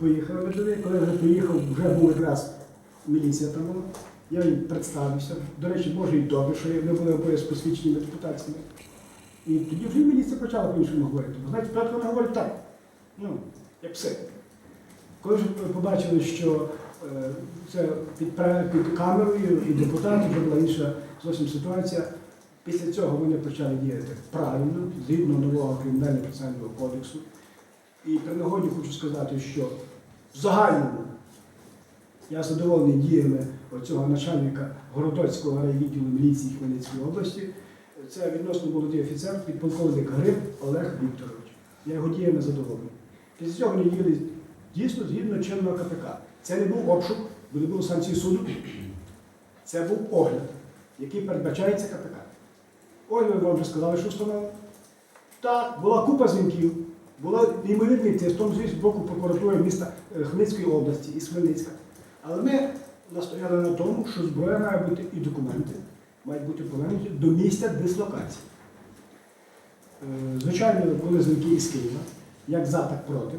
Поїхали ми туди, коли вже приїхав, вже був якраз міліція там була. Я їм представився. До речі, може і добре, що ми були обоє з посвідченнями депутатськими. І тоді вже міліція почала по-іншому говорити. Знаєте, спочатку вона говорить так, ну, як пси. Коли вже побачили, що е, це під, під камерою і депутати, вже була інша зовсім ситуація. Після цього вони почали діяти правильно, згідно нового кримінального процесуального кодексу. І при нагоді хочу сказати, що в загальному я задоволений діями цього начальника Городоцького райвідділу міліції Хмельницької області. Це відносно молодий офіцер, підполковник Гриб Олег Вікторович. Я його діями задоволений. Після цього вони діяли дійсно згідно чинного КПК. Це не був обшук, бо не було санкцій суду. Це був огляд, який передбачається КПК. Огляд вам вже сказали, що встановлено. Так, була купа дзвінків, була неймовірний тиск, в тому числі з боку прокуратури міста е, Хмельницької області і Хмельницька. Але ми настояли на тому, що зброя має бути і документи мають бути повернуті до місця дислокації. Е, Звичайно, були дзвінки із Києва, як за, так проти.